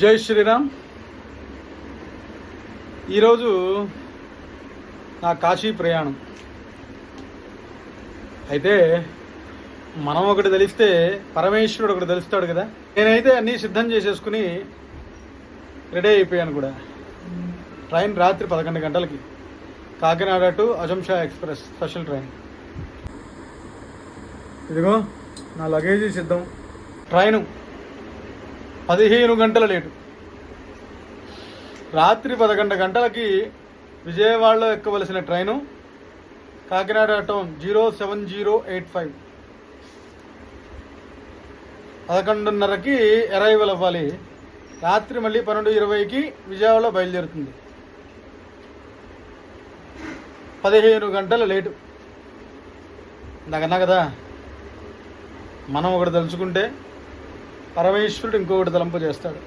జై శ్రీరామ్. ఈరోజు నా కాశీ ప్రయాణం. అయితే మనం ఒకటి తెలిస్తే పరమేశ్వరుడు ఒకటి తెలుస్తాడు కదా. నేనైతే అన్నీ సిద్ధం చేసేసుకుని రెడీ అయిపోయాను కూడా. ట్రైన్ రాత్రి పదకొండు గంటలకి. కాకినాడ టు అజంషా ఎక్స్ప్రెస్ స్పెషల్ ట్రైన్. ఇదిగో నా లగేజీ సిద్ధం. ట్రైను పదిహేను గంటల లేటు. రాత్రి పదకొండు గంటలకి విజయవాడలో ఎక్కవలసిన train Kakinada town zero seven zero eight five. పదకొండున్నరకి arrival అవ్వాలి. రాత్రి మళ్ళీ పన్నెండు ఇరవైకి విజయవాడలో బయలుదేరుతుంది. పదిహేను గంటల లేటు. నాకన్నా కదా మనం ఒకటి తలుచుకుంటే పరమేశ్వరుడు ఇంకొకటి తలంపు చేస్తాడు.